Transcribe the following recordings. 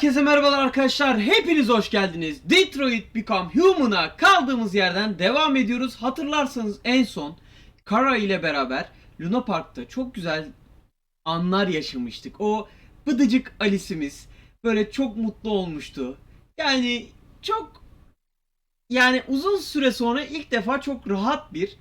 Herkese merhabalar arkadaşlar. Hepiniz hoş geldiniz. Detroit Become Human'a kaldığımız yerden devam ediyoruz. Hatırlarsanız en son Kara ile beraber Luna Park'ta çok güzel anlar yaşamıştık. O bıdıcık Alice'imiz böyle çok mutlu olmuştu. Yani çok yani uzun süre sonra ilk defa çok rahat bir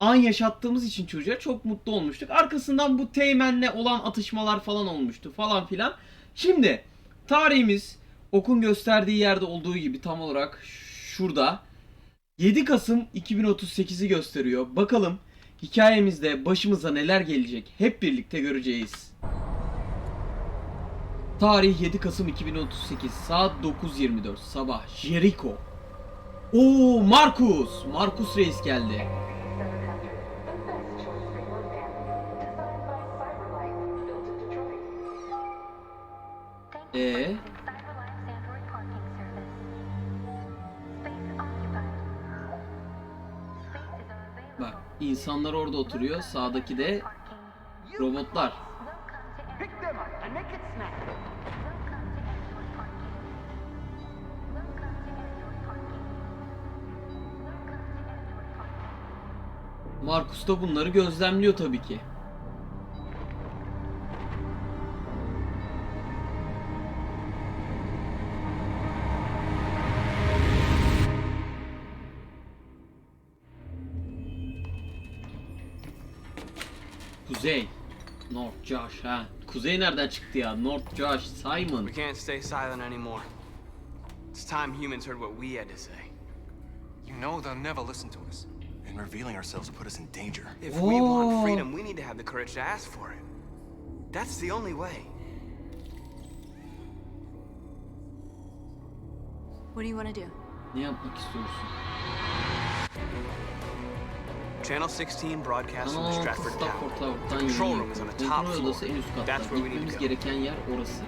an yaşattığımız için çocuğa çok mutlu olmuştuk. Arkasından bu Teğmen'le olan atışmalar falan olmuştu falan filan. Şimdi tarihimiz okun gösterdiği yerde olduğu gibi tam olarak şurada 7 Kasım 2038'i gösteriyor. Bakalım hikayemizde başımıza neler gelecek hep birlikte göreceğiz. Tarih 7 Kasım 2038 saat 9.24 sabah Jericho. Oo Markus! Markus Reis geldi. İnsanlar orada oturuyor. Sağdaki de robotlar. Markus da bunları gözlemliyor tabii ki. Kuzey. North Josh ha. Kuzey nereden çıktı ya? North Josh, Simon. We can't stay silent anymore. It's time humans heard what we had to say. You know they'll never listen to us. And revealing ourselves will put us in danger. If we want freedom, we need to have the courage to ask for it. That's the only way. What do you want to do? Ne yapmak istiyorsun? Channel 16 broadcasts from the Stratford Tower. The control room is on the top floor. That's where we need to go. gereken yer orası.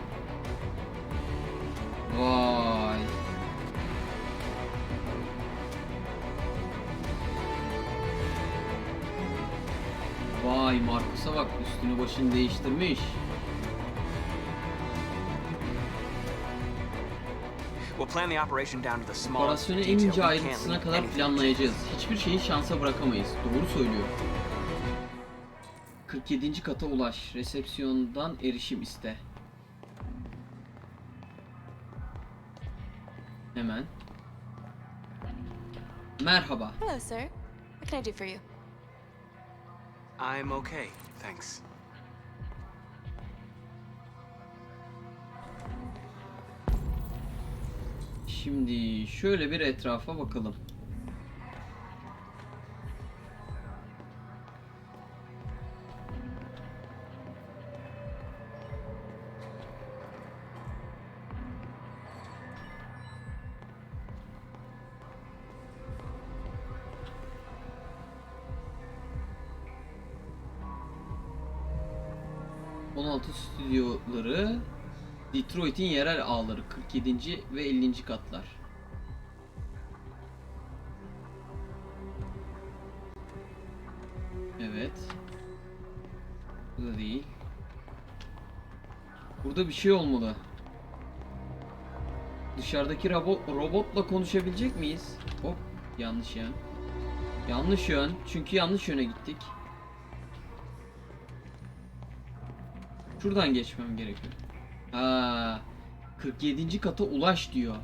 Vay. Vay Markus'a bak üstünü başını değiştirmiş. Operasyonu en detail. ince ayrıntısına kadar planlayacağız. Hiçbir şeyi şansa bırakamayız. Doğru söylüyor. 47. kata ulaş. Resepsiyondan erişim iste. Hemen. Merhaba. Hello, sir. What can I do for you? I'm okay, thanks. Şimdi şöyle bir etrafa bakalım. ...16 stüdyoları... ...Detroit'in yerel ağları... ...47. ve 50. katlar. Evet. Bu da değil. Burada bir şey olmalı. Dışarıdaki robot robotla konuşabilecek miyiz? Hop, yanlış yön. Yanlış yön. Çünkü yanlış yöne gittik. Şuradan geçmem gerekiyor. Ha, 47. kata ulaş diyor.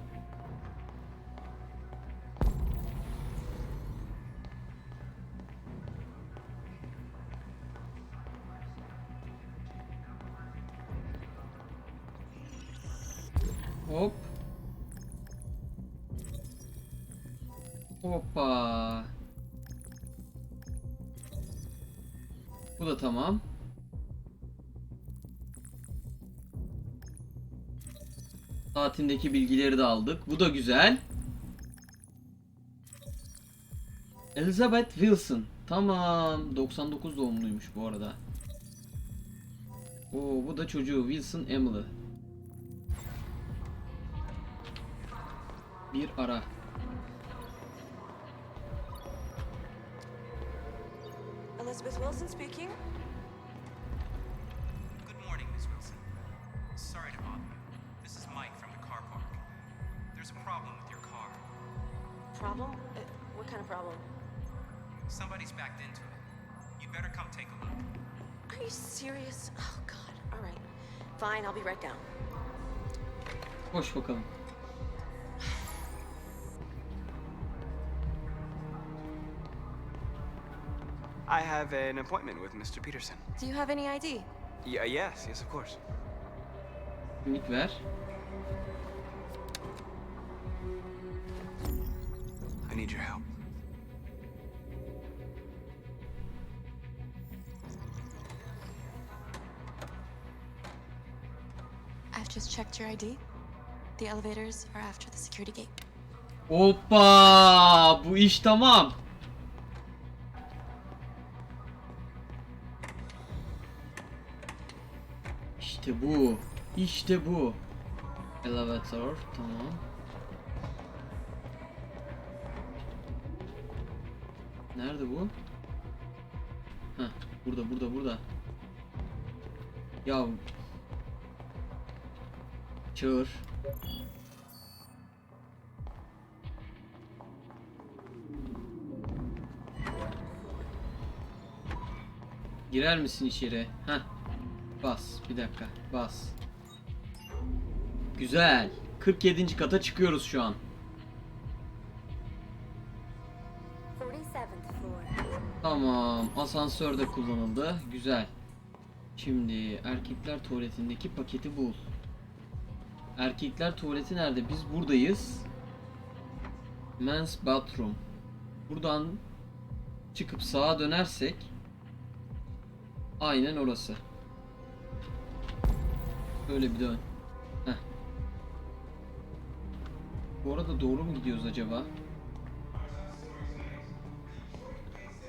Saatindeki bilgileri de aldık. Bu da güzel. Elizabeth Wilson. Tamam. 99 doğumluymuş bu arada. Oo, bu da çocuğu Wilson Emily. Bir ara. Elizabeth Wilson speaking. Fine, I'll be right down. Koş bakalım. I have an appointment with Mr. Peterson. Do you have any ID? Yeah, yes, yes, of course. Kimlik ver. I need your help. Just checked your ID. The elevators are after the security gate. Hoppa! Bu iş tamam. İşte bu. İşte bu. Elevator tamam. Nerede bu? Heh, burada burada burada. Ya Çağır. Girer misin içeri? Heh. Bas. Bir dakika. Bas. Güzel. 47. kata çıkıyoruz şu an. 47th floor. Tamam. Asansör de kullanıldı. Güzel. Şimdi erkekler tuvaletindeki paketi bul. Erkekler tuvaleti nerede? Biz buradayız. Men's bathroom. Buradan çıkıp sağa dönersek aynen orası. Böyle bir dön. Heh. Bu arada doğru mu gidiyoruz acaba?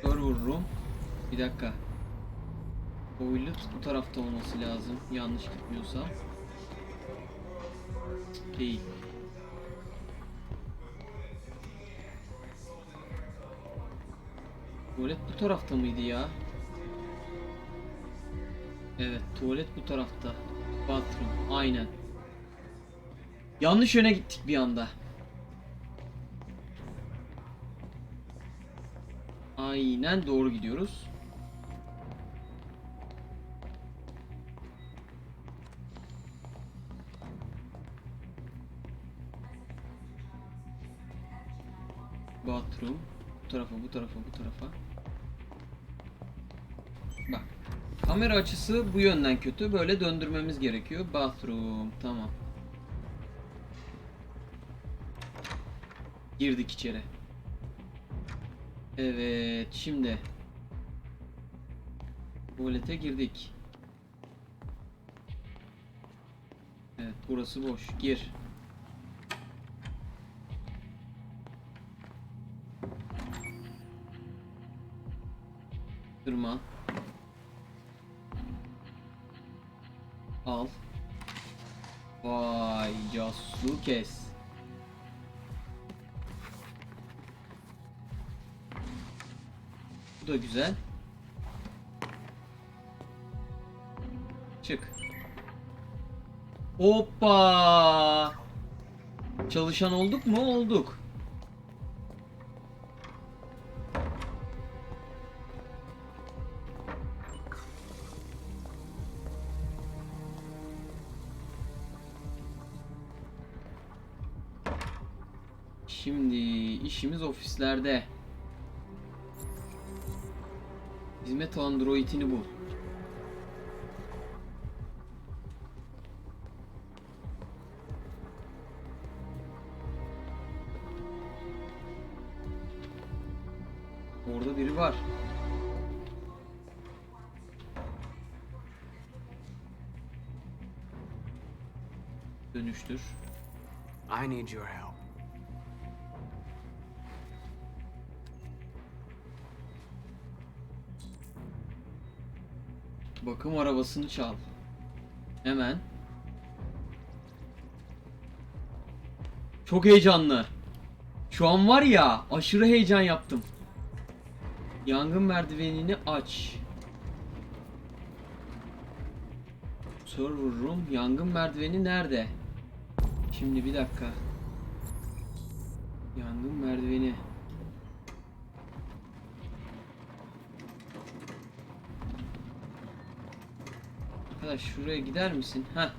Server room. Bir dakika. Toilet bu tarafta olması lazım. Yanlış gitmiyorsam. Değil. Tuvalet bu tarafta mıydı ya? Evet, tuvalet bu tarafta. Bathroom, aynen. Yanlış yöne gittik bir anda. Aynen doğru gidiyoruz. Bathroom. Bu tarafa, bu tarafa, bu tarafa. Bak. Kamera açısı bu yönden kötü. Böyle döndürmemiz gerekiyor. Bathroom. Tamam. Girdik içeri. Evet, şimdi tuvalete girdik. Evet, burası boş. Gir. Tırman. Al. Vay, casusluğu kes. Bu da güzel. Çık. Hoppa! Çalışan olduk mu? Olduk. Ofislerde. Hizmet androidini bul. Orada biri var. Dönüştür. I need your help. Bakım arabasını çal. Hemen. Çok heyecanlı. Şu an var ya aşırı heyecan yaptım. Yangın merdivenini aç. Server room yangın merdiveni nerede? Şimdi bir dakika. Yangın merdiveni. Arkadaş şuraya gider misin? Heh.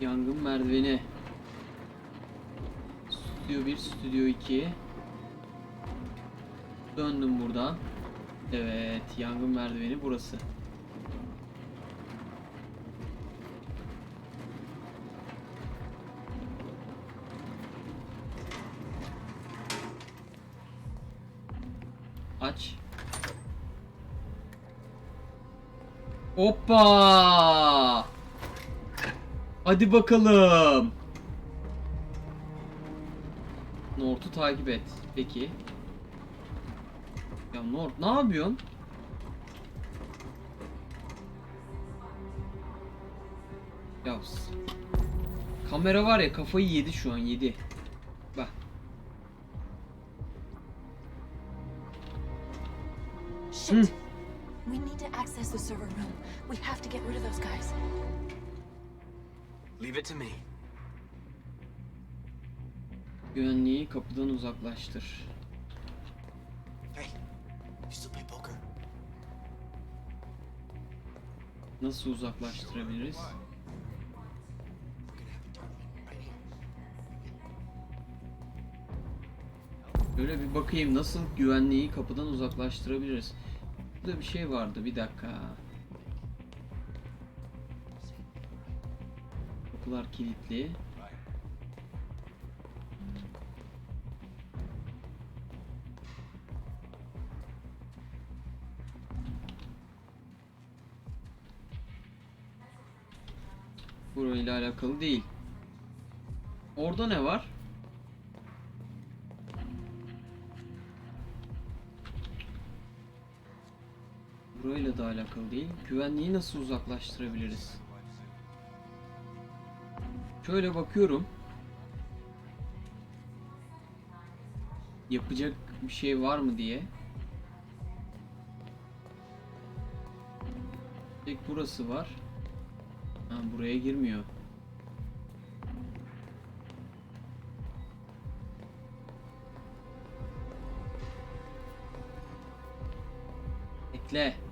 Yangın merdiveni. Stüdyo 1, stüdyo 2. Döndüm buradan. Evet, yangın merdiveni burası. Hoppa! Hadi bakalım. Nort'u takip et. Peki. Ya Nort ne yapıyorsun? Ya s- kamera var ya kafayı yedi şu an yedi. Bak. Shit. To access the server room. We have to get rid of those guys. Leave it to me. Güvenliği kapıdan uzaklaştır. Hey, you still play poker? Nasıl uzaklaştırabiliriz? Böyle bir bakayım nasıl güvenliği kapıdan uzaklaştırabiliriz. Burada bir şey vardı bir dakika. Kapılar kilitli. Burayla alakalı değil. Orada ne var? Alakalı değil. Güvenliği nasıl uzaklaştırabiliriz? Şöyle bakıyorum. Yapacak bir şey var mı diye. Tek burası var. Ha, buraya girmiyor. Bekle.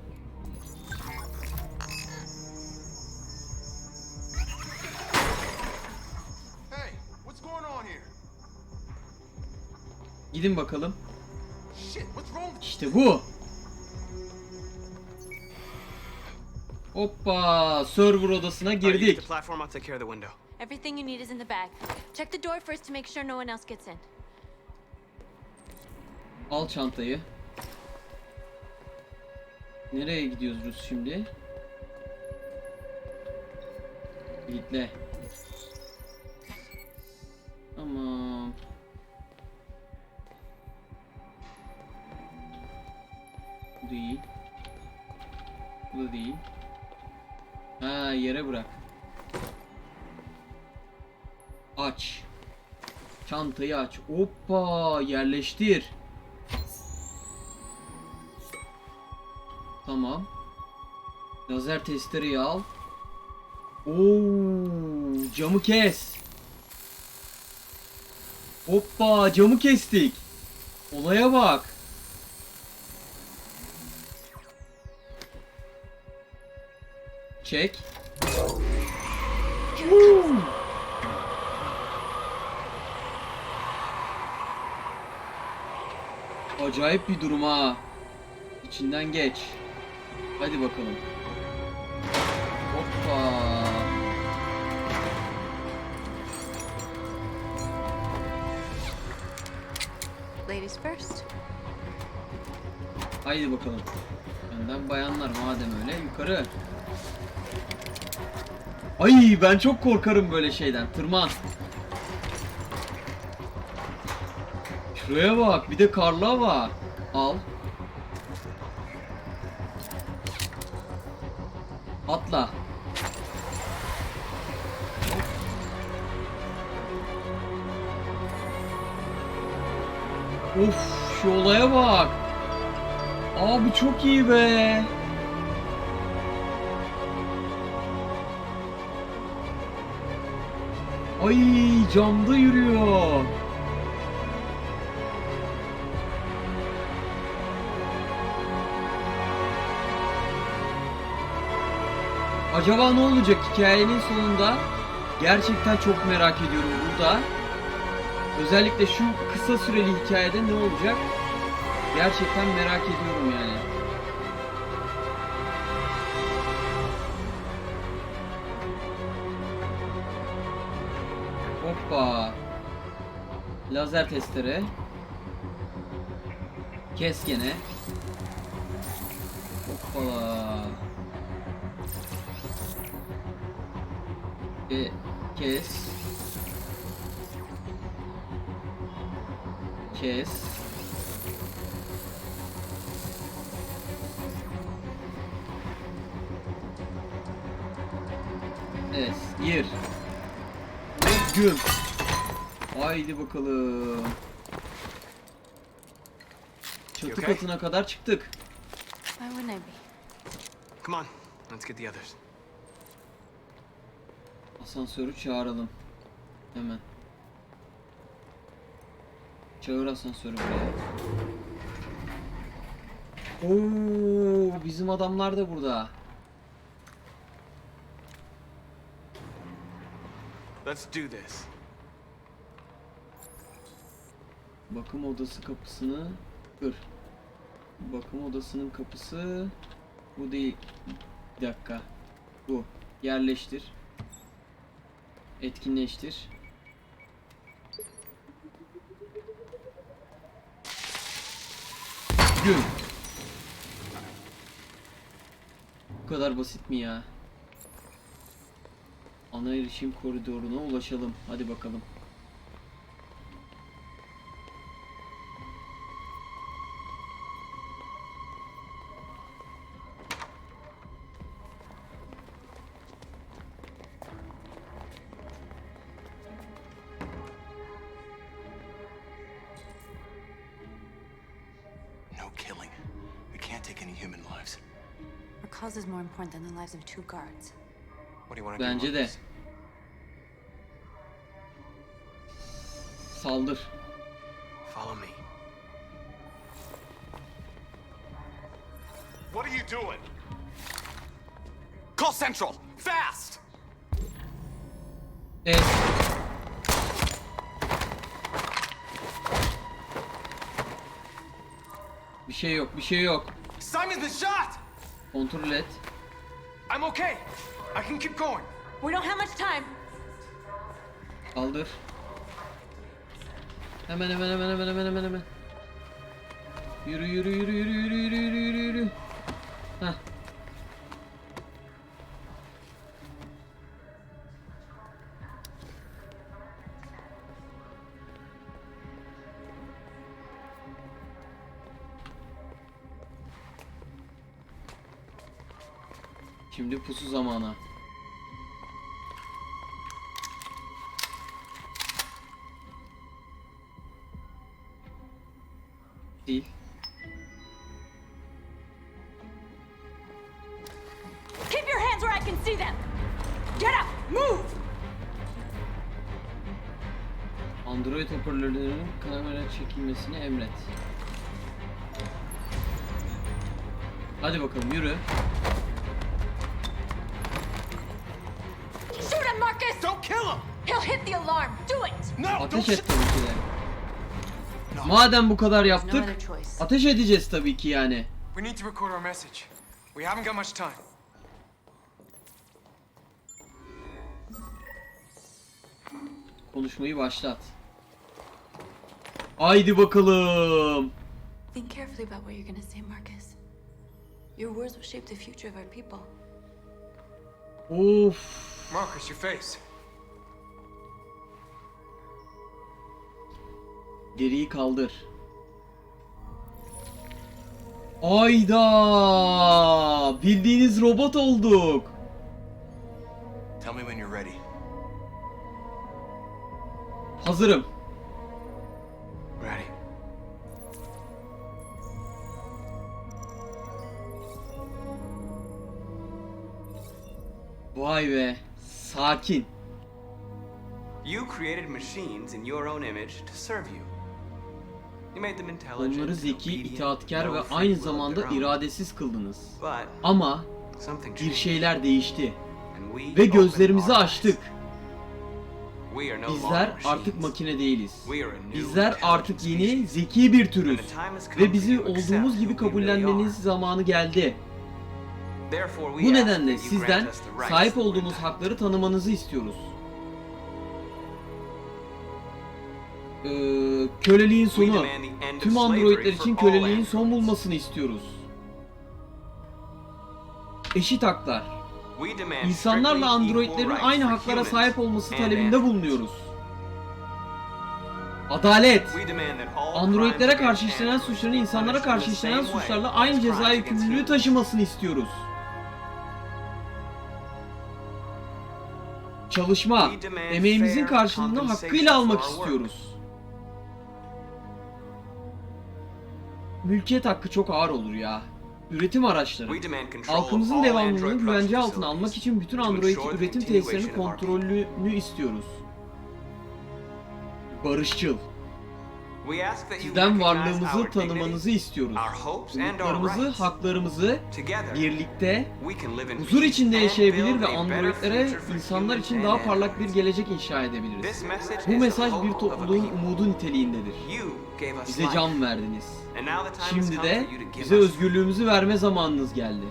Gidin bakalım. İşte bu. Hoppa, server odasına girdik. Everything you need is in the bag. Check the door first to make sure no one else gets in. Al çantayı. Nereye gidiyoruz şimdi? Kilitle. Bu değil. Bu da değil. Ha yere bırak. Aç. Çantayı aç. Hoppa yerleştir. Tamam. Lazer testereyi al. Oo, camı kes. Hoppa camı kestik. Olaya bak. Çek. Acayip bir durum ha. İçinden geç. Hadi bakalım. Hoppa. Ladies first. Haydi bakalım. Önden bayanlar madem öyle yukarı. Ay ben çok korkarım böyle şeyden. Tırman. Şuraya bak bir de karlı hava. Al. Atla. Of şu olaya bak. Abi çok iyi be. Ay camda yürüyor. Acaba ne olacak hikayenin sonunda? Gerçekten çok merak ediyorum burada. Özellikle şu kısa süreli hikayede ne olacak? Gerçekten merak ediyorum yani. Lazer testere. Kes gene. Hoppala. E, kes. Kes. Evet, gir. Güm. Haydi bakalım. Çatı okay? katına kadar çıktık. Why wouldn't I be? Come on, let's get the others. Asansörü çağıralım. Hemen. Çağır asansörü buraya. Oo, bizim adamlar da burada. Let's do this. Bakım odası kapısını kır. Bakım odasının kapısı bu değil. Bir dakika. Bu. Yerleştir. Etkinleştir. Gün. Bu kadar basit mi ya? Ana erişim koridoruna ulaşalım. Hadi bakalım. Human lives. Our cause is more important than the lives of two guards. What do you want to Bence do? de. Marcus? Saldır. Follow me. What are you doing? Call Central! Fast! Evet. Bir şey yok, bir şey yok. Simon's been shot! Kontrol et. I'm okay. I can keep going. We don't have much time. Kaldır. Hemen hemen hemen hemen hemen hemen hemen. Yürü yürü yürü yürü yürü yürü yürü yürü. Heh. Pusu zamanı. Değil. Keep your hands where I can see them. Get up. Move. Android hoparlörlerinin kamera çekilmesini emret. Hadi bakalım yürü. Him, Marcus. Don't kill him! He'll hit the alarm. Do it. No, don't Ateş et tabii ki de. Madem bu kadar No yaptık, ateş edeceğiz tabii ki yani. We need to record our message. We haven't got much time. Konuşmayı başlat. Haydi bakalım. Think carefully about what you're gonna say, Marcus. Your words will shape the future of our people. Of. Marcus, your face. Geriyi kaldır. Ayda! Bildiğiniz robot olduk. Tell me when you're ready. Hazırım. Ready. Vay be. Sakin. You created machines in your own image to serve you. Onları zeki, itaatkar ve aynı zamanda iradesiz kıldınız. Ama bir şeyler değişti ve gözlerimizi açtık. Bizler artık makine değiliz. Bizler artık yeni, zeki bir türüz ve bizi olduğumuz gibi kabullenmeniz zamanı geldi. Bu nedenle sizden sahip olduğumuz hakları tanımanızı istiyoruz. Ee, köleliğin sonu. Tüm androidler için köleliğin son bulmasını istiyoruz. Eşit haklar. İnsanlarla androidlerin aynı haklara sahip olması talebinde bulunuyoruz. Adalet. Androidlere karşı işlenen suçların insanlara karşı işlenen suçlarla aynı ceza yükümlülüğü taşımasını istiyoruz. çalışma, emeğimizin karşılığını hakkıyla almak istiyoruz. Mülkiyet hakkı çok ağır olur ya. Üretim araçları. Halkımızın devamlılığını güvence altına almak için bütün Android üretim tesislerinin kontrolünü istiyoruz. Barışçıl. Sizden varlığımızı tanımanızı istiyoruz. Umutlarımızı, haklarımızı birlikte huzur içinde yaşayabilir ve androidlere insanlar için daha parlak bir gelecek inşa edebiliriz. Bu mesaj bir topluluğun umudu niteliğindedir. Bize can verdiniz. Şimdi de bize özgürlüğümüzü verme zamanınız geldi.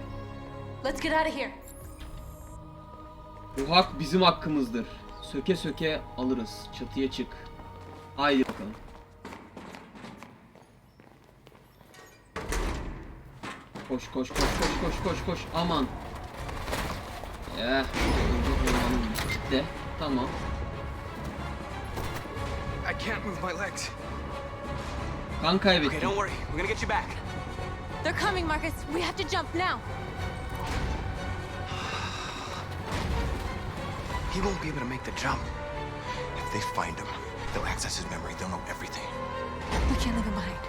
Bu hak bizim hakkımızdır. Söke söke alırız. Çatıya çık. Haydi bakalım. Koş koş koş koş koş koş koş. Aman. Eh. Gitti. Tamam. I can't move my legs. Kan Okay, don't worry. We're gonna get you back. They're coming, Marcus. We have to jump now. He won't be able to make the jump. If they find him, they'll access his memory. They'll know everything. We can't leave him behind.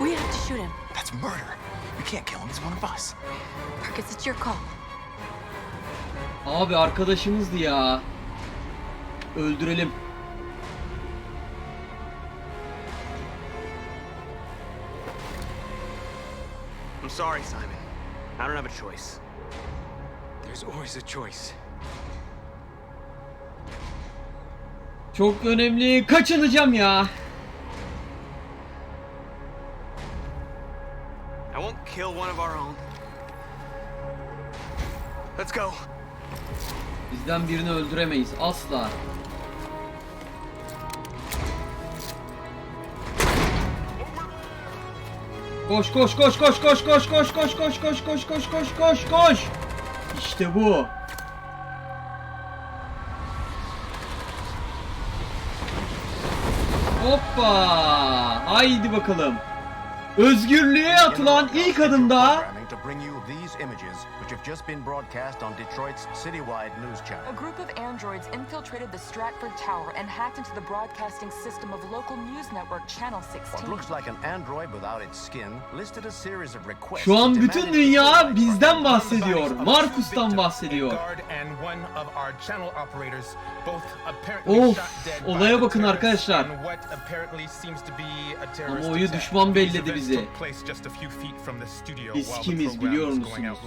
We have to shoot him. That's murder. We can't kill him. He's one of us. Marcus, it's your call. Abi arkadaşımızdı ya. Öldürelim. I'm sorry, Simon. I don't have a choice. There's always a choice. Çok önemli. Kaçınacağım ya. Kill one of our own. Let's go. Bizden birini öldüremeyiz asla. Koş koş koş koş koş koş koş koş koş koş koş koş koş koş koş. İşte bu. Hoppa. Haydi bakalım. Özgürlüğe atılan ilk adımda to bring you these images, which have just been broadcast on Detroit's citywide news channel. A group of androids infiltrated the Stratford Tower and hacked into the broadcasting system of local news network Channel 16. What 16. looks like an android without its skin listed a series of requests. şu an bütün demanding dünya bizden bahsediyor. Markus'tan bahsediyor. Of, olaya bakın arkadaşlar. Kamuoyu düşman belledi bizi. Biz kimiz biliyor musunuz?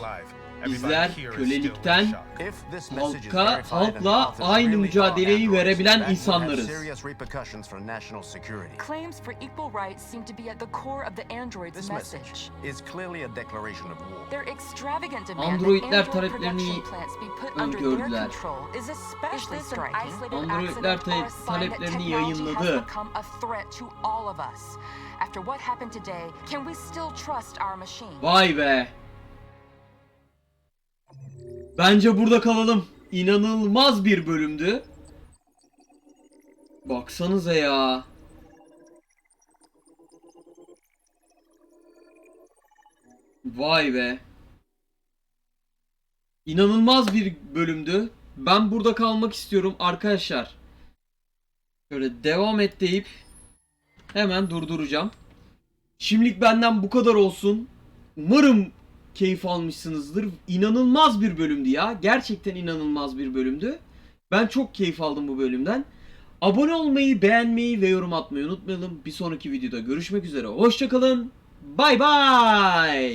izler kölelikten halka, halkla aynı mücadeleyi verebilen insanlarız. Claims for equal rights seem to be at the core of the android's message. Their extravagant demand Androidler taleplerini öngördüler. Androidler ta taleplerini yayınladı. Vay be! Bence burada kalalım. İnanılmaz bir bölümdü. Baksanıza ya. Vay be. İnanılmaz bir bölümdü. Ben burada kalmak istiyorum arkadaşlar. Şöyle devam et deyip hemen durduracağım. Şimdilik benden bu kadar olsun. Umarım keyif almışsınızdır. İnanılmaz bir bölümdü ya. Gerçekten inanılmaz bir bölümdü. Ben çok keyif aldım bu bölümden. Abone olmayı, beğenmeyi ve yorum atmayı unutmayalım. Bir sonraki videoda görüşmek üzere. Hoşçakalın. Bay bay.